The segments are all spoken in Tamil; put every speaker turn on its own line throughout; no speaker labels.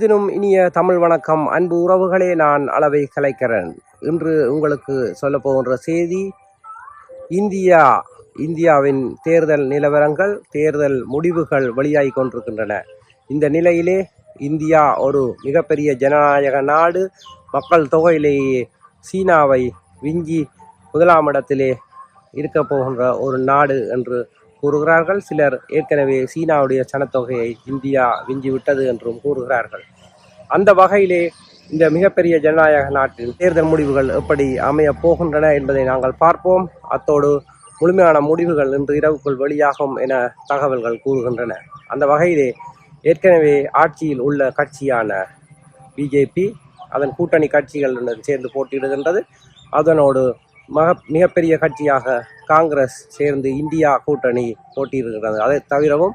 தினம் இனிய தமிழ் வணக்கம் அன்பு உறவுகளே நான் அளவை கலைக்கிறேன் இன்று உங்களுக்கு சொல்ல போகின்ற செய்தி இந்தியா இந்தியாவின் தேர்தல் நிலவரங்கள் தேர்தல் முடிவுகள் வெளியாகி கொண்டிருக்கின்றன இந்த நிலையிலே இந்தியா ஒரு மிகப்பெரிய ஜனநாயக நாடு மக்கள் தொகையிலேயே சீனாவை விஞ்சி முதலாம் இடத்திலே இருக்க போகின்ற ஒரு நாடு என்று கூறுகிறார்கள் சிலர் ஏற்கனவே சீனாவுடைய சனத்தொகையை இந்தியா விஞ்சி விட்டது என்றும் கூறுகிறார்கள் அந்த வகையிலே இந்த மிகப்பெரிய ஜனநாயக நாட்டில் தேர்தல் முடிவுகள் எப்படி அமையப் போகின்றன என்பதை நாங்கள் பார்ப்போம் அத்தோடு முழுமையான முடிவுகள் இன்று இரவுக்குள் வெளியாகும் என தகவல்கள் கூறுகின்றன அந்த வகையிலே ஏற்கனவே ஆட்சியில் உள்ள கட்சியான பிஜேபி அதன் கூட்டணி கட்சிகளுடன் சேர்ந்து போட்டியிடுகின்றது அதனோடு மக மிகப்பெரிய கட்சியாக காங்கிரஸ் சேர்ந்து இந்தியா கூட்டணி போட்டியிருக்கிறது அதை தவிரவும்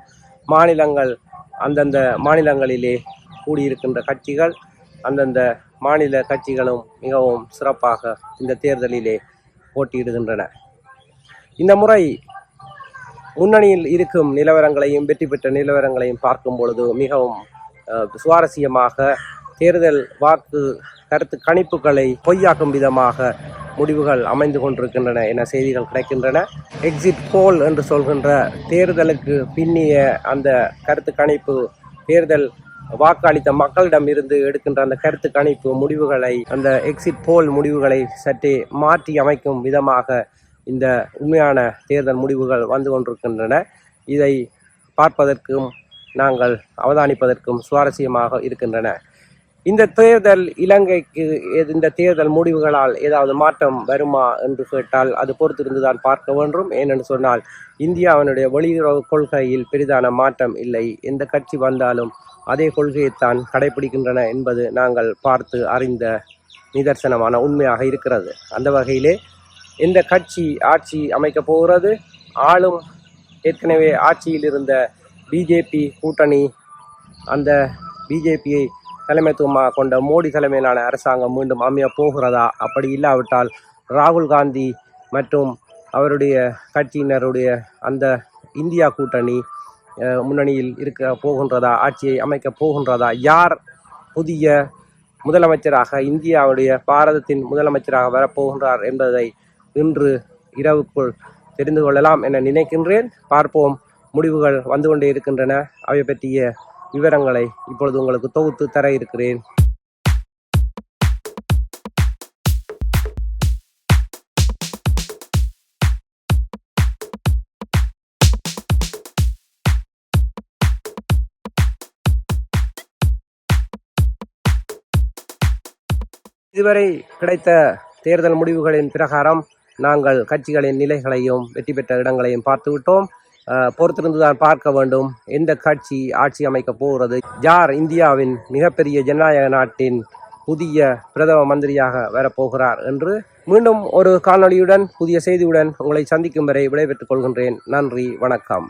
மாநிலங்கள் அந்தந்த மாநிலங்களிலே கூடியிருக்கின்ற கட்சிகள் அந்தந்த மாநில கட்சிகளும் மிகவும் சிறப்பாக இந்த தேர்தலிலே போட்டியிடுகின்றன இந்த முறை முன்னணியில் இருக்கும் நிலவரங்களையும் வெற்றி பெற்ற நிலவரங்களையும் பார்க்கும் பொழுது மிகவும் சுவாரஸ்யமாக தேர்தல் வாக்கு கருத்து கணிப்புகளை பொய்யாக்கும் விதமாக முடிவுகள் அமைந்து கொண்டிருக்கின்றன என செய்திகள் கிடைக்கின்றன எக்ஸிட் போல் என்று சொல்கின்ற தேர்தலுக்கு பின்னிய அந்த கருத்து கணிப்பு தேர்தல் வாக்களித்த மக்களிடம் இருந்து எடுக்கின்ற அந்த கருத்து கணிப்பு முடிவுகளை அந்த எக்ஸிட் போல் முடிவுகளை சற்றே மாற்றி அமைக்கும் விதமாக இந்த உண்மையான தேர்தல் முடிவுகள் வந்து கொண்டிருக்கின்றன இதை பார்ப்பதற்கும் நாங்கள் அவதானிப்பதற்கும் சுவாரஸ்யமாக இருக்கின்றன இந்த தேர்தல் இலங்கைக்கு இந்த தேர்தல் முடிவுகளால் ஏதாவது மாற்றம் வருமா என்று கேட்டால் அது பொறுத்திருந்து தான் பார்க்க வேண்டும் ஏனென்று சொன்னால் இந்தியாவினுடைய வெளியுறவு கொள்கையில் பெரிதான மாற்றம் இல்லை எந்த கட்சி வந்தாலும் அதே கொள்கையைத்தான் கடைபிடிக்கின்றன என்பது நாங்கள் பார்த்து அறிந்த நிதர்சனமான உண்மையாக இருக்கிறது அந்த வகையிலே எந்த கட்சி ஆட்சி அமைக்கப் போகிறது ஆளும் ஏற்கனவே ஆட்சியில் இருந்த பிஜேபி கூட்டணி அந்த பிஜேபியை தலைமைத்துவமாக கொண்ட மோடி தலைமையிலான அரசாங்கம் மீண்டும் அமைய போகிறதா அப்படி இல்லாவிட்டால் ராகுல் காந்தி மற்றும் அவருடைய கட்சியினருடைய அந்த இந்தியா கூட்டணி முன்னணியில் இருக்க போகின்றதா ஆட்சியை அமைக்கப் போகின்றதா யார் புதிய முதலமைச்சராக இந்தியாவுடைய பாரதத்தின் முதலமைச்சராக வரப்போகின்றார் என்பதை இன்று இரவுக்குள் தெரிந்து கொள்ளலாம் என நினைக்கின்றேன் பார்ப்போம் முடிவுகள் வந்து கொண்டே இருக்கின்றன அவை பற்றிய விவரங்களை இப்பொழுது உங்களுக்கு தொகுத்து தர இருக்கிறேன்
இதுவரை கிடைத்த தேர்தல் முடிவுகளின் பிரகாரம் நாங்கள் கட்சிகளின் நிலைகளையும் வெற்றி பெற்ற இடங்களையும் பார்த்துவிட்டோம் பொறுத்திருந்து தான் பார்க்க வேண்டும் எந்த கட்சி ஆட்சி அமைக்க போகிறது யார் இந்தியாவின் மிகப்பெரிய ஜனநாயக நாட்டின் புதிய பிரதம மந்திரியாக வரப்போகிறார் என்று மீண்டும் ஒரு காணொளியுடன் புதிய செய்தியுடன் உங்களை சந்திக்கும் வரை விடைபெற்றுக் கொள்கின்றேன் நன்றி வணக்கம்